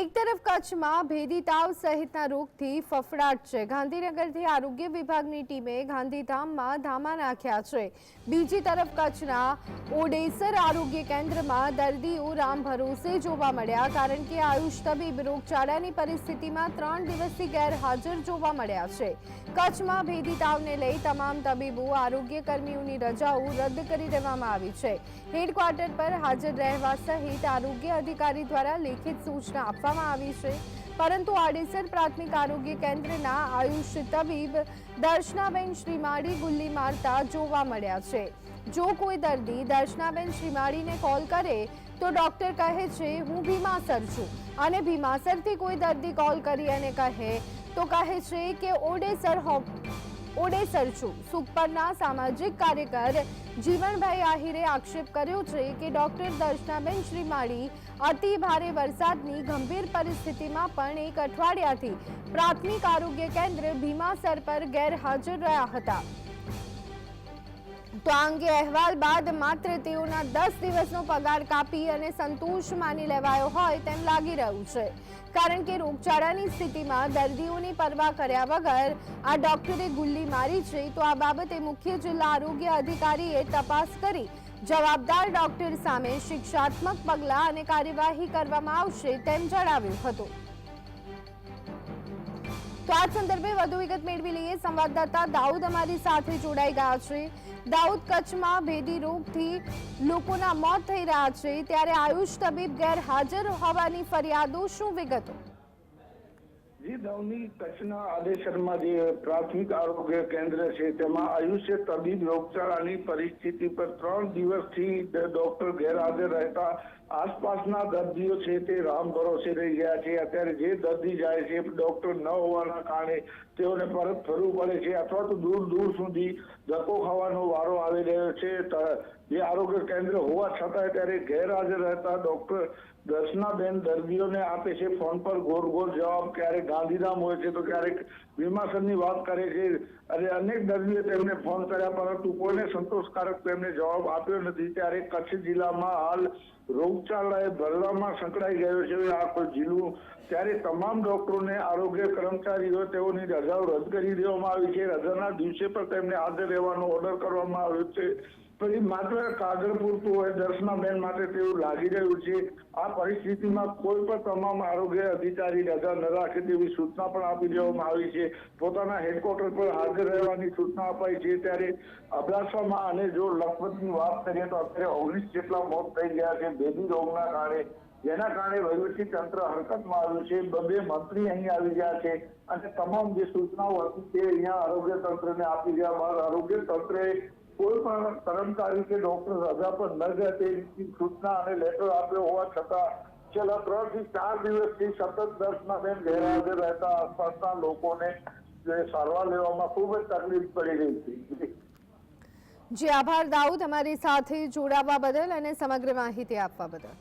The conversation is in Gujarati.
એક તરફ કચ્છમાં ભેદી તાવ સહિતના રોગથી ફફડાટ છે. ગાંધીનગરથી આરોગ્ય વિભાગની ટીમે ગાંધીધામમાં ધામા નાખ્યા છે. બીજી તરફ કચ્છના ઓડેસર આરોગ્ય કેન્દ્રમાં દર્દીઓ રામ ભરોસે જોવા મળ્યા, કારણ કે આયુષ તબીબ રોગચાળાની પરિસ્થિતિમાં ત્રણ દિવસથી ગેરહાજર જોવા મળ્યા છે. કચ્છમાં ભેદી તાવને લઈ તમામ તબીબો, આરોગ્ય કર્મીઓની રજાઓ રદ કરી દેવામાં આવી છે. હેડક્વાર્ટર પર હાજર રહેવા સહિત આરોગ્ય અધિકારી દ્વારા લેખિત સૂચના આપવામાં આવી છે. પરંતુ આડેસર પ્રાથમિક આરોગ્ય કેન્દ્રના આયુષ તબીબ દર્શનાબેન શ્રીમાળી ગુલ્લી મારતા જોવા મળ્યા છે. જો કોઈ દર્દી દર્શનાબેન શ્રીમાળીને કોલ કરે, તો ડોક્ટર કહે છે, હું ભીમાસર છું. અને ભીમાસરથી કોઈ દર્દી કોલ કરી અને કહે, તો કહે છે કે, ઓડેસર ઓડેસર છું સુખપરના સામાજિક કાર્યકર જીવનભાઈ આહિરે આક્ષેપ કર્યો છે કે ડોક્ટર દર્શનાબેન શ્રીમાળી અતિ ભારે વરસાદની ગંભીર પરિસ્થિતિમાં પણ એક અઠવાડિયાથી પ્રાથમિક આરોગ્ય કેન્દ્ર ભીમાસર પર ગેરહાજર રહ્યા હતા. તો આ અંગે અહેવાલ બાદ માત્ર તેઓના દસ દિવસનો પગાર કાપી અને સંતોષ માની લેવાયો હોય તેમ લાગી રહ્યું છે. કારણ કે રોગચાળાની સ્થિતિમાં દર્દીઓની પરવા કર્યા વગર આ ડોક્ટરે ગુલ્લી મારી છે, તો આ બાબતે મુખ્ય જિલ્લા આરોગ્ય અધિકારીએ તપાસ કરી જવાબદાર ડોક્ટર સામે શિક્ષાત્મક પગલાં અને કાર્યવાહી કરવામાં આવશે તેમ જણાવ્યું હતું. તો આ સંદર્ભે વધુ વિગત મેળવી લઈએ. સંવાદદાતા દાઉદ અમારી સાથે જોડાઈ ગયા છે. દાઉદ કચ્છમાં ભેદી રોગથી લોકોના મોત થઈ રહ્યા છે. ત્યારે આયુષ તબીબ ગેરહાજર હોવાની ફરિયાદો, શું વિગતો? જી દવની કચ્છના આદેશરમાં જે પ્રાથમિક આરોગ્ય કેન્દ્ર છે, તેમાં આયુષ્ય તબીબ રોગચાળાની પરિસ્થિતિ પર ત્રણ દિવસથી ડોક્ટર ગેરહાજર રહેતા આસપાસના દર્દીઓ છે તે રામ ભરોસે રહી ગયા છે. અત્યારે જે દર્દી જાય છે, ડોક્ટર ન હોવાના કારણે તેઓને પરત ફરવું પડે છે અથવા તો દૂર દૂર સુધી ધક્કો ખાવાનો વારો આવી રહ્યો છે. જે આરોગ્ય કેન્દ્ર હોવા છતાંય ત્યારે ગેરહાજર રહેતા ડોક્ટર દર્શનાબેન દર્દીઓને આપે છે ફોન પર ગોર ગોર જવાબ. ક્યારેક ગાંધીધામ હોય છે તો ક્યારેક વિમાસનની વાત કરે છે. અને અનેક દર્દીઓ તેમને ફોન કર્યા પરંતુ કોઈને સંતોષકારક તેમને જવાબ આપ્યો નથી. ત્યારે કચ્છ જિલ્લામાં હાલ રોગચાળાએ ભરવામાં સંકળાઈ ગયો છે આ કોઈ જિલ્લું. ત્યારે તમામ ડોક્ટરોને આરોગ્ય કર્મચારીઓ તેઓની રજાઓ રદ કરી દેવામાં આવી છે. રજાના દિવસે પણ તેમને હાજર રહેવાનો ઓર્ડર કરવામાં આવ્યો છે. પછી માત્ર કાગળ પૂરતું હોય દર્શનાબેન માટે તેવું લાગી રહ્યું છે. આ પરિસ્થિતિમાં કોઈ પણ તમામ આરોગ્ય અધિકારી રજા ન રાખે તેવી સૂચના પણ આપી દેવામાં આવી છે. પોતાના હેડક્વાર્ટર પર હાજર રહેવાની સૂચના અપાઈ છે. ત્યારે અબડાસામાં અને જો લખપતની વાત કરીએ તો અત્યારે ઓગણીસ જેટલા મોત થઈ ગયા છે બેબી રોગના કારણે. જેના કારણે વહીવટી તંત્ર હરકતમાં આવ્યું છે. બબે મંત્રી અહીં આવી ગયા છે અને તમામ જે સૂચનાઓ હતી તે અહીંયા આરોગ્ય તંત્રને આપી ગયા. બાદ આરોગ્ય તંત્રએ કોઈ પણ કર્મચારી કે ડોક્ટર રજા પર ન જાય તે સૂચના અને લેટર આપ્યો હોવા છતાં છેલ્લા ત્રણથી ચાર દિવસથી સતત દર્શનાબેન ગેરહાજર રહેતા આસપાસના લોકોને જે સારવાર લેવામાં ખૂબ જ તકલીફ પડી રહી હતી. જી, આભાર દાઉદ. અમારી સાથે જોડાવા બદલ અને સમગ્ર માહિતી આપવા બદલ.